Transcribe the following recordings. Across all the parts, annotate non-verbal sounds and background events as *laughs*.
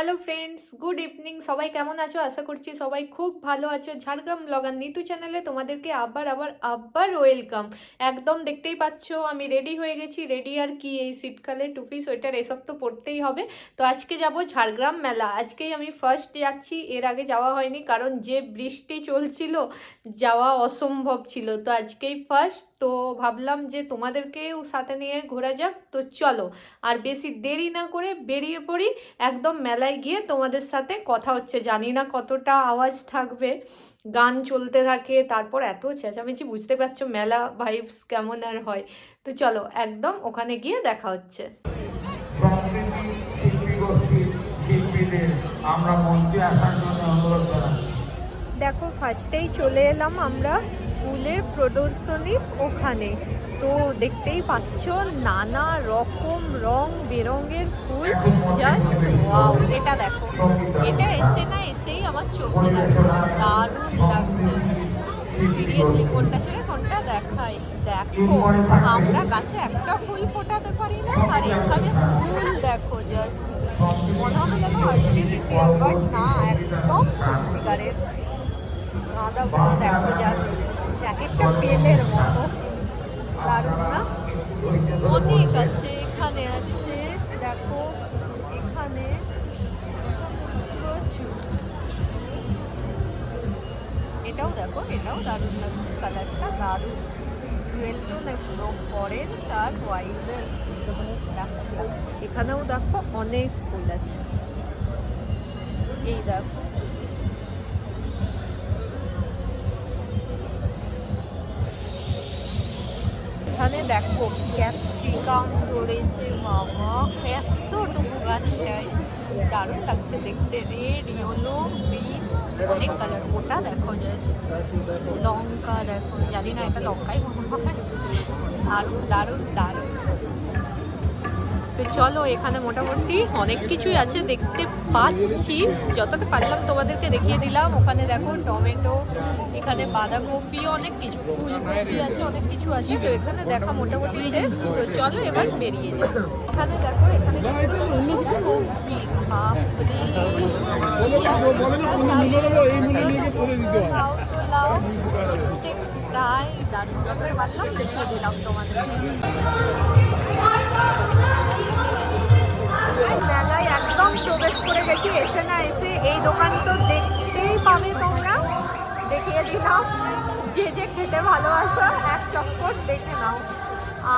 Hello friends good evening সবাই কেমন আছো? আশা করছি সবাই খুব ভালো আছো। ঝাড়গ্রাম ব্লগার নিতু চ্যানেলে তোমাদেরকে আবার আবার আবার ওয়েলকাম একদম দেখতেই পাচ্ছ, আমি রেডি হয়ে গেছি। রেডি আর কি এই শীতকালে টুপি, সোয়েটার, এসব তো পরতেই হবে। তো আজকে যাব ঝাড়গ্রাম মেলা। আজকেই আমি ফার্স্ট যাচ্ছি। এর আগে যাওয়া হয়নি, কারণ যে বৃষ্টি চলছিল, যাওয়া অসম্ভব ছিল। তো আজকেই ফার্স্ট তো ভাবলাম যে তোমাদেরকেও সাথে নিয়ে ঘোরা যাক। তো চলো আর বেশি দেরি না করে বেরিয়ে পড়ি। একদম মেলায় গিয়ে তোমাদের সাথে কথা হচ্ছে। জানি না কতটা আওয়াজ থাকবে গান চলতে থাকে তারপর এত চেঁচামেচি বুঝতে পারছ মেলা ভাইবস কেমন আর হয়। তো চলো একদম ওখানে গিয়ে দেখা হচ্ছে। শিল্পীদের আমরা মঞ্চে আসার জন্য অনুরোধ জানাচ্ছি। দেখো ফার্স্টেই চলে এলাম আমরা। ফুলের প্রদর্শনী ওখানে। তো দেখতেই পাচ্ছ, নানা রকম রং বেরঙের ফুল জাস্ট ওয়াও এটা দেখো। এটা এসে না এসেই আমার চোখে লাগছে দারুণ লাগছে। সিরিয়াসলি কোনটা ছেড়ে কোনটা দেখাই? দেখো, আমরা গাছে একটা ফুল ফোটাতে পারি না, আর এখানে ফুল দেখো জাস্ট মনে আর্টিফিশিয়াল বাট না, একদম সত্যিকারের। গাঁদাগুলো দেখো জাস্ট এক একটা বেলের মতো। দারুণ না? অনেক আছে, এখানে আছে, দেখো, এখানে প্রচুর। এটাও দেখো, এটাও দারুণ লাগছে, কালারটা দারুণ। এখানেও দেখো অনেক ফুল আছে। এই দেখো এখানে দেখো ক্যাপসিকাম ধরেছে মামা। এতটুকু গাছ চাই। দারুণ লাগছে দেখতে। রেড ইয়েলো গ্রিন অনেক কালার ওটা দেখো জাস্ট লঙ্কা দেখো। জানি না এটা লঙ্কাই মনে হয়। দারুণ দারুণ দারুণ। তো চলো, এখানে মোটামুটি অনেক কিছুই আছে দেখতে পাচ্ছি। যতটা পারলাম তোমাদেরকে দেখিয়ে দিলাম। ওখানে দেখো টমেটো, এখানে বাঁধাকপি, অনেক কিছু, ফুলকপি আছে, অনেক কিছু আছে। তো এখানে দেখা মোটামুটি শেষ। তো চলো এবার বেরিয়ে যাই। এখানে দেখো, এখানে সবজি প্রত্যেকটাই দারুণ পারলাম, দেখিয়ে দিলাম তোমাদেরকে। মেলায় একদম প্রবেশ করে গেছি, এসে না এসে এই দোকান তো দেখতেই পাবে তোমরা। দেখিয়ে দিলাম, যে যে খেতে ভালোবাসো, এক চক্কর দেখে নাও।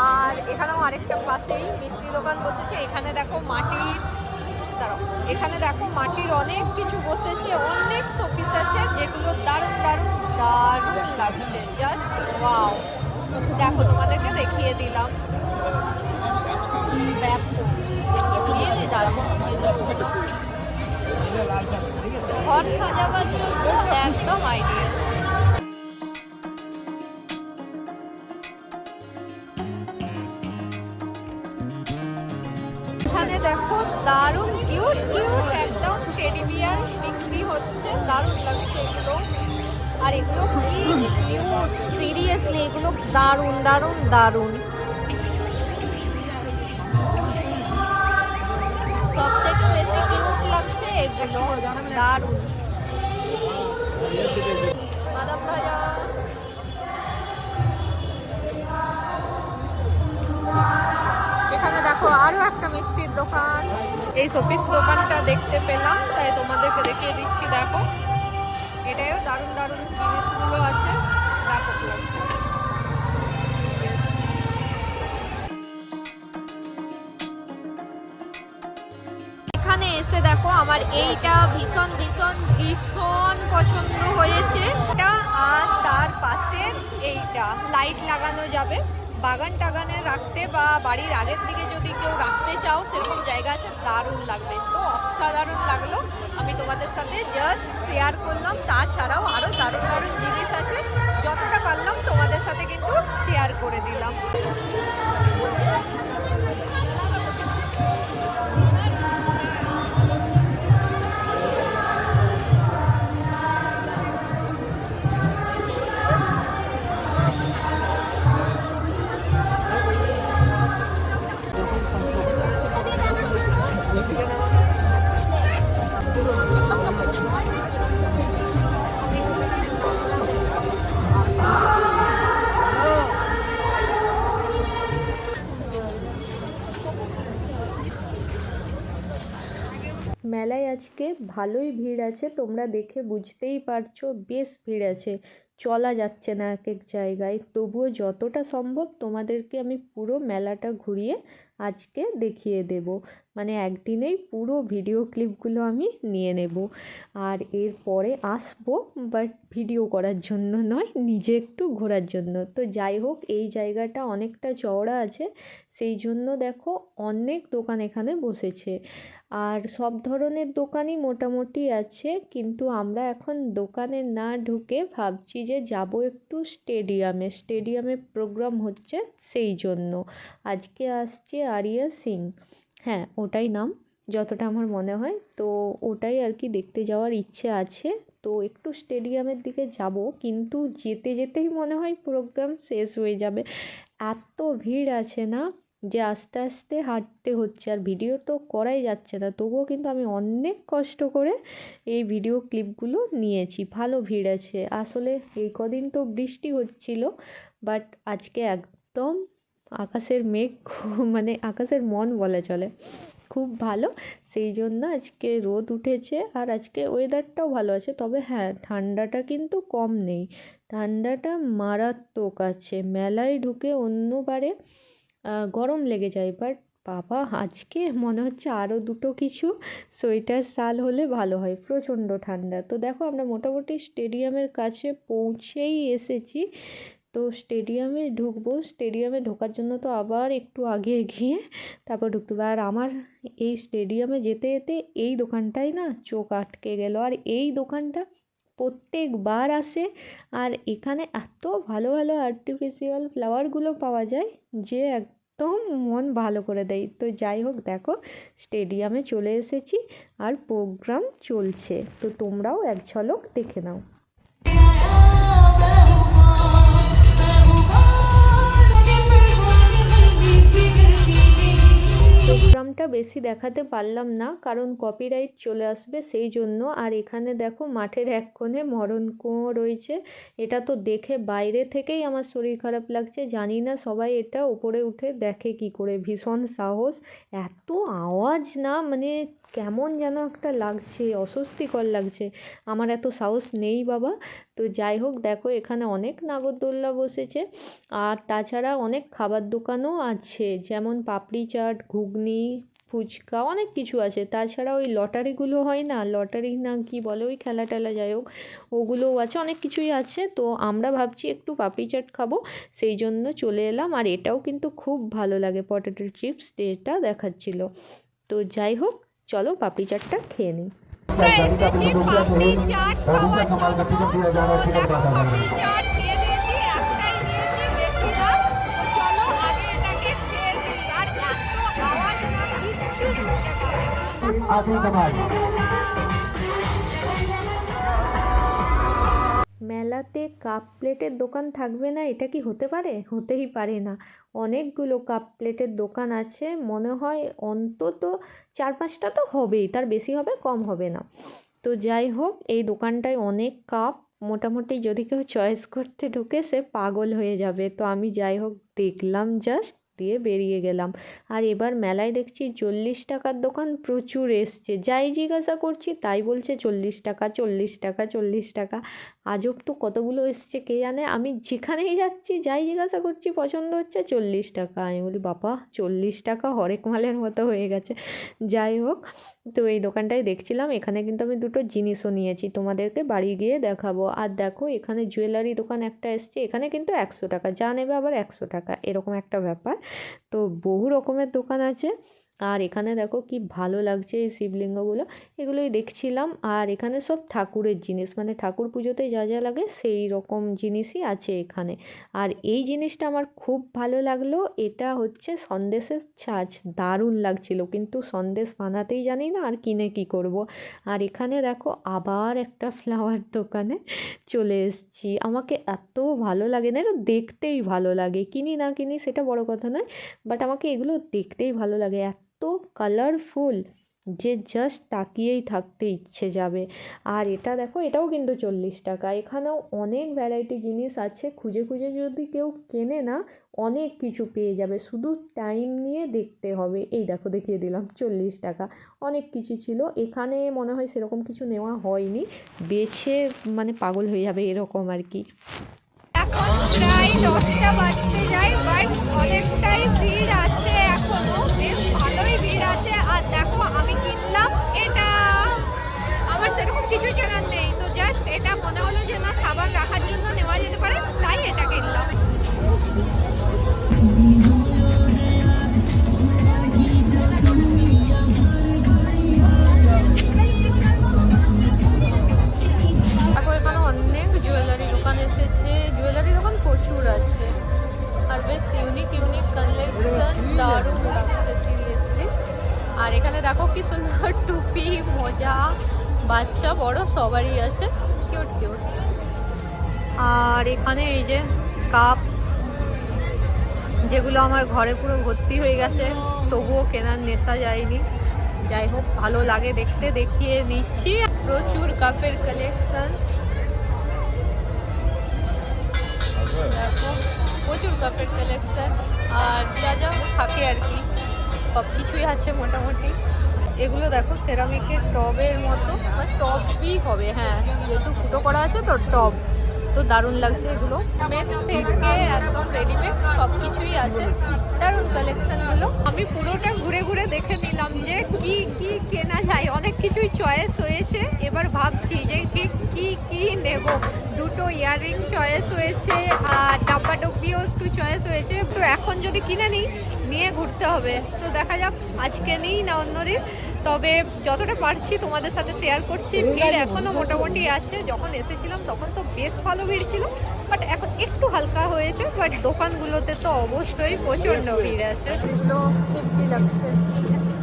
আর এখানেও আরেকটা পাশেই মিষ্টি দোকান বসেছে, এখানে দেখো মাটির দাঁড়াও, এখানে দেখো মাটির অনেক কিছু বসেছে, অনেক শোপিস আছে, যেগুলো দারুণ দারুণ দারুণ লাগছে। জাস্ট ওয়াও দেখো, তোমাদেরকে দেখিয়ে দিলাম ব্যাপক ঘর সাজাবার জন্য একদম আইডিয়াল এখানে দেখো দারুণ কিউট কিউট একদম টেডি বিয়ার বিক্রি হচ্ছে, দারুণ লাগছে এগুলো। আর এগুলো কিউট সিরিয়াসলি এগুলো দারুণ দারুণ দারুণ। এগুলো দারুণ। বাদাম ভাজা। এখানে দেখো আরও একটা মিষ্টির দোকান। এই শপিস দোকানটা দেখতে পেলাম, তাই তোমাদেরকে দেখিয়ে দিচ্ছি, দেখো। এটাও দারুণ দারুণ জিনিসগুলো আছে। ব্যাপক লাগছে। এসে দেখো, আমার এইটা ভীষণ ভীষণ ভীষণ পছন্দ হয়েছে। এটা আর তার পাশে এইটা, লাইট লাগানো যাবে। বাগান টাগানে রাখতে বা বাড়ির আগের দিকে যদি কেউ রাখতে চাও, সেরকম জায়গা আছে, দারুণ লাগবে। তো অসাধারণ লাগল। আমি তোমাদের সাথে জাস্ট শেয়ার করলাম। তাছাড়াও আরও দারুণ দারুণ জিনিস আছে। যতটা পারলাম তোমাদের সাথে কিন্তু শেয়ার করে দিলাম। আজকে ভালোই ভিড় আছে, তোমরা দেখে বুঝতেই পারছ, বেশ ভিড় আছে। চলা যাচ্ছে না এক এক জায়গায়। তবুও যতটা সম্ভব তোমাদেরকে আমি পুরো মেলাটা ঘুরিয়ে আজকে দেখিয়ে দেব। মানে একদিনেই পুরো ভিডিও ক্লিপগুলো আমি নিয়ে নেব। আর এরপরে আসব বাট ভিডিও করার জন্য নয়, নিজে একটু ঘোরার জন্য। তো যাই হোক, এই জায়গাটা অনেকটা চওড়া আছে, সেই জন্য দেখো অনেক দোকান এখানে বসেছে। আর সব ধরনের দোকানই মোটামুটি আছে, কিন্তু আমরা এখন দোকানে না ঢুকে ভাবছি যে যাব একটু স্টেডিয়ামে স্টেডিয়ামে প্রোগ্রাম হচ্ছে সেই জন্য। আজকে আসছে আরিয়া সিং। হ্যাঁ ওটাই নাম, যতটা আমার মনে হয়। তো ওটাই আর কি দেখতে যাওয়ার ইচ্ছে আছে। তো একটু স্টেডিয়ামের দিকে যাব, কিন্তু যেতে যেতেই মনে হয় প্রোগ্রাম শেষ হয়ে যাবে। এত ভিড় আছে না যে আস্তে আস্তে হাঁটতে হচ্ছে, আর ভিডিও তো করাই যাচ্ছে না। তবুও কিন্তু আমি অনেক কষ্ট করে এই ভিডিও ক্লিপগুলো নিয়েছি, ভালো ভিড় আছে। আসলে এই কদিন তো বৃষ্টি হচ্ছিল বাট আজকে একদম আকাশের মেঘ *laughs* মানে আকাশের মন বলা চলে। খুব ভালো। সেই জন্য আজকে রোদ উঠেছে আর আজকে ওয়েদারটাও ভালো আছে। তবে হ্যাঁ ঠান্ডাটা কিন্তু কম নেই। ঠান্ডাটা মারাত্মক আছে। মেলায় ঢুকে অন্যবারে গরম লেগে যায়। বাট বাবা, আজকে মনে হচ্ছে আরও দুটো কিছু সোয়েটার শাল হলে ভালো হয়। প্রচণ্ড ঠান্ডা। তো দেখো আমরা মোটামুটি স্টেডিয়ামের কাছে পৌঁছেই এসেছি। তো স্টেডিয়ামে ঢুকবো। স্টেডিয়ামে ঢোকার জন্য তো আবার একটু আগে গিয়ে তারপর ঢুকতে হবে। আর আমার এই স্টেডিয়ামে যেতে যেতে এই দোকানটাই না চোখ আটকে গেল। আর এই দোকানটা প্রত্যেকবার আসে। আর এখানে এত ভালো ভালো আর্টিফিশিয়াল ফ্লাওয়ারগুলো পাওয়া যায় যে একদম মন ভালো করে দেয়। তো যাই হোক, দেখো, স্টেডিয়ামে চলে এসেছি আর প্রোগ্রাম চলছে। তো তোমরাও এক ঝলক দেখে নাও। প্রোগ্রামটা বেশি দেখাতে পারলাম না, কারণ কপিরাইট চলে আসবে সেই জন্য। আর এখানে দেখো মাঠের এক কোণে মরণ কুঁয়ো রয়েছে। এটা তো দেখে বাইরে থেকেই আমার শরীর খারাপ লাগছে। জানি না সবাই এটা উপরে উঠে দেখে কি করে। ভীষণ সাহস। এত আওয়াজ না মানে কেমন যেন একটা লাগছে, অস্বস্তিকর লাগছে। আমার এত সাহস নেই বাবা। তো যাই হোক, দেখো এখানে অনেক নাগরদোল্লা বসেছে। আর তাছাড়া অনেক খাবার দোকানও আছে। যেমন পাপড়ি চাট, ঘুগনি, ফুচকা, অনেক কিছু আছে। তাছাড়া ওই লটারিগুলো হয় না? লটারি না কি বলে ওই খেলা টেলা যাই হোক, ওগুলোও আছে, অনেক কিছুই আছে। তো আমরা ভাবছি একটু পাপড়ি চাট খাব, সেই জন্য চলে এলাম। আর এটাও কিন্তু খুব ভালো লাগে, পটেটো চিপস যেটা দেখাচ্ছিল। তো যাই হোক চলো পাপড়ি চাটটা খেয়ে নিই। আমরা এসেছি পাপড়ি চাট খাওয়ার জন্য দেখো পাপড়ি চাট দিয়ে দিয়েছি একটাই নিয়েছি বেশি না। চলো আগে এটাকে খেয়ে নিই। আর এত আওয়াজ না কিচ্ছু শুনতে পাবে না। মেলাতে কাপ প্লেটের দোকান থাকবে না, এটা কি হতে পারে? হতেই পারে না। অনেকগুলো কাপ প্লেটের দোকান আছে, মনে হয় অন্তত চার পাঁচটা তো হবেই, তার বেশি হবে, কম হবে না। তো যাই হোক, এই দোকানটায় অনেক কাপ, মোটামুটি যদি কেউ চয়েস করতে ঢুকে, সে পাগল হয়ে যাবে। তো আমি যাই হোক, দেখলাম জাস্ট, দিয়ে বেরিয়ে গেলাম। আর এবার মেলায় দেখছি চল্লিশ টাকার দোকান প্রচুর এসছে। যাই জিজ্ঞাসা করছি, তাই বলছে চল্লিশ টাকা চল্লিশ টাকা চল্লিশ টাকা। আজব তো কতগুলো এসছে, কে জানে? আমি যেখানেই যাচ্ছি, যাই জিজ্ঞাসা করছি, পছন্দ হচ্ছে চল্লিশ টাকা। আমি বলি, বাবা, চল্লিশ টাকা হরেক মালের মতো হয়ে গেছে। যাই হোক, তো এই দোকানটায় দেখছিলাম, এখানে কিন্তু আমি দুটো জিনিসও নিয়েছি, তোমাদেরকে বাড়ি গিয়ে দেখাবো। আর দেখো, এখানে জুয়েলারি দোকান একটা এসছে, এখানে কিন্তু একশো টাকা, যা নেবে আবার একশো টাকা, এরকম একটা ব্যাপার। তো বহু রকমের দোকান আছে। আর এখানে দেখো কি ভালো লাগছে এই শিবলিঙ্গগুলো। এগুলোই দেখছিলাম। আর এখানে সব ঠাকুরের জিনিস মানে ঠাকুর পুজোতে যা যা লাগে সেই রকম জিনিসই আছে এখানে। আর এই জিনিসটা আমার খুব ভালো লাগল। এটা হচ্ছে সন্দেশের ছাঁচ। দারুণ লাগছিল। কিন্তু সন্দেশ বানাতেই জানি না আর কিনে কি করব। আর এখানে দেখো আবার একটা ফ্লাওয়ার দোকানে চলে এসেছি। আমাকে এত ভালো লাগে না, এটা দেখতেই ভালো লাগে। কিনি না কিনি সেটা বড় কথা নয় বাট আমাকে এগুলো দেখতেই ভালো লাগে। এত কালারফুল যে জাস্ট তাকিয়েই থাকতে ইচ্ছে যাবে। আর এটা দেখো, এটাও কিন্তু চল্লিশ টাকা। এখানেও অনেক ভ্যারাইটি জিনিস আছে, খুঁজে খুঁজে যদি কেউ কেনে না, অনেক কিছু পেয়ে যাবে। শুধু টাইম নিয়ে দেখতে হবে। এই দেখো, দেখিয়ে দিলাম, চল্লিশ টাকা। অনেক কিছু ছিল। এখানে মনে হয় সেরকম কিছু নেওয়া হয়নি। বেছে মানে পাগল হয়ে যাবে এরকম আর কি। এখন প্রায় দশটা বাজতে যায় অনেকটাই ভিড় আছে এখনও। ইউনিক ইউনিক কালেকশন দারুণ লাগছে সিরিয়াসলি আর এখানে দেখো কি সুন্দর টুপি, মোজা, বাচ্চা, বড়, সবারই আছে। কিউট কিউট আর এখানে এই যে কাপ যেগুলো আমার ঘরে পুরো ভর্তি হয়ে গেছে, তবুও কেনার নেশা যায়নি। যাই হোক, ভালো লাগে দেখতে, দেখিয়ে নিচ্ছি। প্রচুর কাপের কালেকশন দেখো। প্রচুর কাপের কালেকশন আর যা যা থাকে আর কি, সব কিছুই আছে মোটামুটি। এগুলো দেখো সেরামিকের টবের মতো। মানে টবই হবে হ্যাঁ। যেহেতু ফুটো করা আছে, তো টব তো দারুণ লাগছে এগুলো। মেট থেকে একদম রেডিমেড সব কিছুই আছে। দারুণ কালেকশনগুলো আমি পুরোটা ঘুরে ঘুরে দেখে নিলাম যে কি কি কেনা যায়। অনেক কিছুই চয়েস হয়েছে। এবার ভাবছি যে ঠিক কি কি নেব? দুটো ইয়াররিং চয়েস হয়েছে আর ডাব্বা ডব্বিও একটু চয়েস হয়েছে। তো এখন যদি কিনে নিই নিয়ে ঘুরতে হবে। তো দেখা যাক আজকে নিই না অন্যদিন তবে যতটা পারছি তোমাদের সাথে শেয়ার করছি। ভিড় এখনও মোটামুটি আছে। যখন এসেছিলাম তখন তো বেশ ভালো ভিড় ছিল। বাট এখন একটু হালকা হয়েছে। বাট দোকানগুলোতে তো অবশ্যই প্রচণ্ড ভিড় আছে। লাগছে।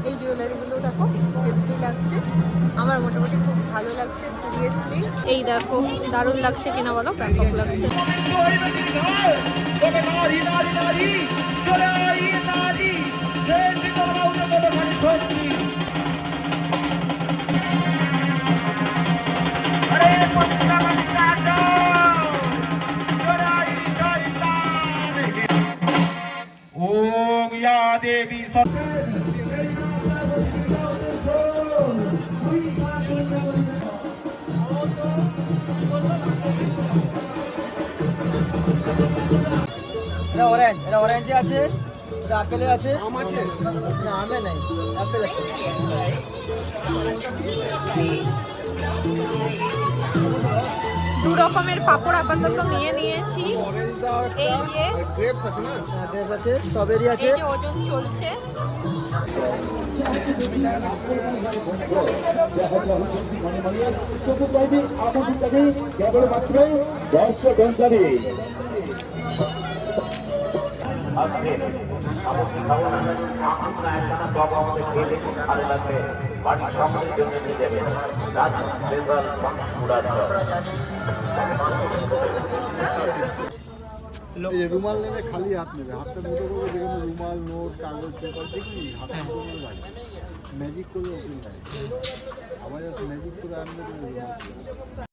এই জুয়েলারিগুলো দেখো ফিফটি লাগছে। আমার মোটামুটি খুব ভালো লাগছে সিরিয়াসলি এই দেখো, দারুণ লাগছে কিনা বলো, ব্যাপক লাগছে। ओम या देवी सत्य এটা অরেঞ্জ এটা অরেঞ্জে আছে এটা আপেলে আছে আম আছে না আমে নাই আপেল আছে দু রকমের পাপড় আপাতত নিয়ে নিয়েছি। এই যে হ্যাঁ গ্রেপস আছে স্ট্রবেরি আছে। এই যে ওজন চলছে। কেবলমাত্র রুমাল নেবে, খালি হাত নেবে। হাতটা মুঠো করবে, যেখানে রুমাল, নোট, কাগজ, পেপার দেখবি হাতে লাগে ম্যাজিক করে ওপেন লাগে আবার ম্যাজিক করে আনবে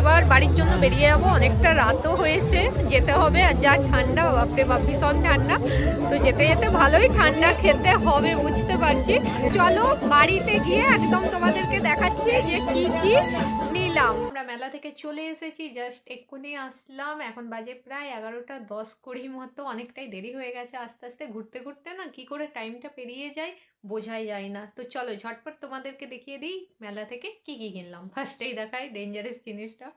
এবার বাড়ির জন্য বেরিয়ে যাব। অনেকটা রাতও হয়েছে, যেতে হবে। আর যা ঠান্ডা, বাপরে বাপ, ভীষণ ঠান্ডা। তো যেতে যেতে ভালোই ঠান্ডা খেতে হবে, বুঝতে পারছি। চলো বাড়িতে গিয়ে একদম তোমাদেরকে দেখাচ্ছি যে কি কি নিলাম। আমরা মেলা থেকে চলে এসেছি জাস্ট এক্ষুনি আসলাম। এখন বাজে প্রায় এগারোটা দশ কুড়ি মতো, অনেকটাই দেরি হয়ে গেছে আস্তে আস্তে। ঘুরতে ঘুরতে না কি করে টাইমটা পেরিয়ে যায় বোঝাই যায় না। তো চলো ঝটপট তোমাদেরকে দেখিয়ে দিই মেলা থেকে কি কি কিনলাম। ফার্স্টেই দেখাই ডেঞ্জারাস জিনিসটা।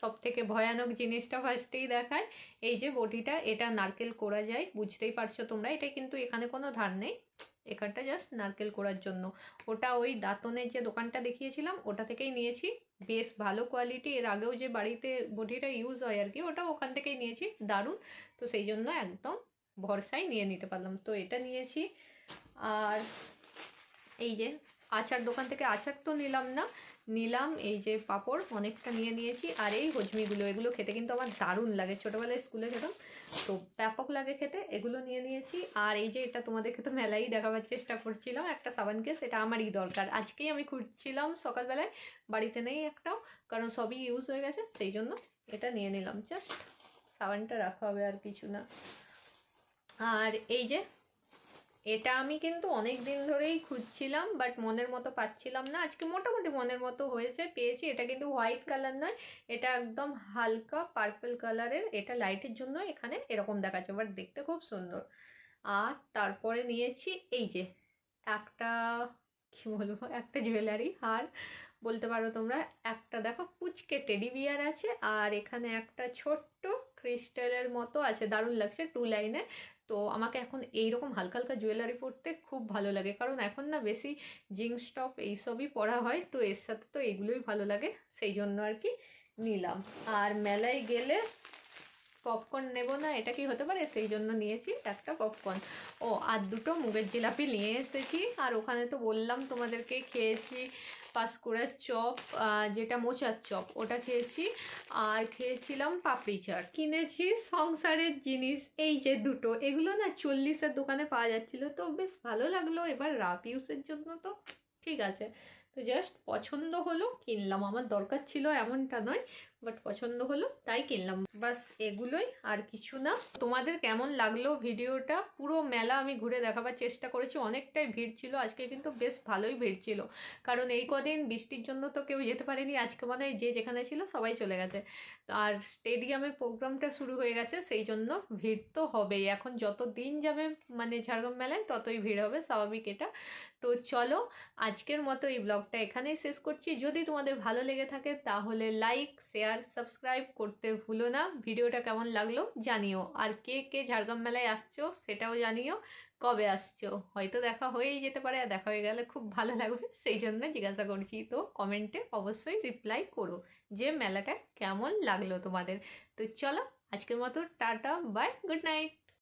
সব থেকে ভয়ানক জিনিসটা ফার্স্টেই দেখায়। এই যে বটিটা, এটা নারকেল করা যায়। বুঝতেই পারছ তোমরা, এটা কিন্তু এখানে কোনো ধার নেই। এখানটা জাস্ট নারকেল করার জন্য। ওটা ওই দাঁতনের যে দোকানটা দেখিয়েছিলাম, ওটা থেকেই নিয়েছি। বেশ ভালো কোয়ালিটি এর আগেও যে বাড়িতে বটিটা ইউজ হয় আর কি ওটা ওখান থেকেই নিয়েছি। দারুণ। তো সেই জন্য একদম ভরসায় নিয়ে নিতে পারলাম। তো এটা নিয়েছি। আর এই যে আচার, দোকান থেকে আচার তো নিলাম না। নিলাম, এই যে পাঁপড়, অনেকটা নিয়ে নিয়েছি। আর এই হজমিগুলো, এগুলো খেতে কিন্তু আমার দারুণ লাগে। ছোটোবেলায় স্কুলে খেতাম, তো ব্যাপক লাগে খেতে, এগুলো নিয়ে নিয়েছি। আর এই যে এটা তোমাদেরকে তো মেলাই দেখাবার চেষ্টা করছিলাম, একটা সাবান কেস, এটা আমারই দরকার। আজকেই আমি খুঁজছিলাম সকালবেলায়, বাড়িতে নেই একটাও, কারণ সবই ইউজ হয়ে গেছে, সেই জন্য এটা নিয়ে নিলাম। জাস্ট সাবানটা রাখা হবে আর কিছু না। আর এই যে এটা আমি কিন্তু অনেক দিন ধরেই খুঁজছিলাম বাট মনের মতো পাচ্ছিলাম না। আজকে মোটামুটি মনের মতো হয়েছে, পেয়েছি। এটা কিন্তু হোয়াইট কালার নয়, এটা একদম হালকা পার্পল কালারের এটা লাইটের জন্য এখানে এরকম দেখাচ্ছে বাট দেখতে খুব সুন্দর। আর তারপরে নিয়েছি এই যে, একটা, কি বলব, একটা জুয়েলারি আর বলতে পারো তোমরা, একটা দেখো পুচকে টেডি বিয়ার আছে, আর এখানে একটা ছোট্ট ক্রিস্টালের মতো আছে, দারুণ লাগছে টু লাইনে তো আমাকে এখন এইরকম হালকা হালকা জুয়েলারি পরতে খুব ভালো লাগে। কারণ এখন না বেশি জিন্স টপ এইসবই পরা হয়, তো এর সাথে তো এগুলোই ভালো লাগে, সেই জন্য আর কি নিলাম। আর মেলায় গেলে পপকর্ন নেব না, এটা কি হতে পারে? সেই জন্য নিয়েছি একটা পপকর্ন ও, আর দুটো মুগের জিলাপি নিয়ে এসেছি। আর ওখানে তো বললাম তোমাদেরকে, খেয়েছি পাঁশকুড়ার চপ যেটা মোচার চপ, ওটা খেয়েছি। আর খেয়েছিলাম পাপড়ি চাট। কিনেছি সংসারের জিনিস, এই যে দুটো। এগুলো না চল্লিশের দোকানে পাওয়া যাচ্ছিল, তো বেশ ভালো লাগল। এবার রাফ ইউসের জন্য তো ঠিক আছে। তো জাস্ট পছন্দ হলো, কিনলাম। আমার দরকার ছিল এমনটা নয়। বাট পছন্দ হলো, তাই কিনলাম। বাস এগুলোই, আর কিছু না। তোমাদের কেমন লাগল ভিডিওটা? পুরো মেলা আমি ঘুরে দেখাবার চেষ্টা করেছি, অনেকটাই ভিড় ছিল। আজকে কিন্তু বেশ ভালোই ভিড় ছিল। কারণ এই কদিন বৃষ্টির জন্য তো কেউ যেতে পারেনি। আজকে মনে হয় যে যেখানে ছিল, সবাই চলে গেছে। আর স্টেডিয়ামের প্রোগ্রামটা শুরু হয়ে গেছে, সেই জন্য ভিড় তো হবেই। এখন যত দিন যাবে মানে ঝাড়গ্রাম মেলায়, ততই ভিড় হবে, স্বাভাবিক এটা। তো চলো, আজকের মতো এই ব্লগটা এখানেই শেষ করছি। যদি তোমাদের ভালো লেগে থাকে, তাহলে লাইক শেয়ার সাবস্ক্রাইব করতে ভুলো না। ভিডিওটা কেমন লাগল জানিও। আর কে কে ঝাড়গ্রাম মেলায় আসছো সেটাও জানিও। কবে আসছো? হয়তো দেখা হয়েই যেতে পারে আর দেখা হয়ে গেলে খুব ভালো লাগবে। সেই জন্য জিজ্ঞাসা করছি তো কমেন্টে অবশ্যই রিপ্লাই করো যে মেলাটা কেমন লাগল তোমাদের। তো চলো আজকের মতো টাটা বাই গুড নাইট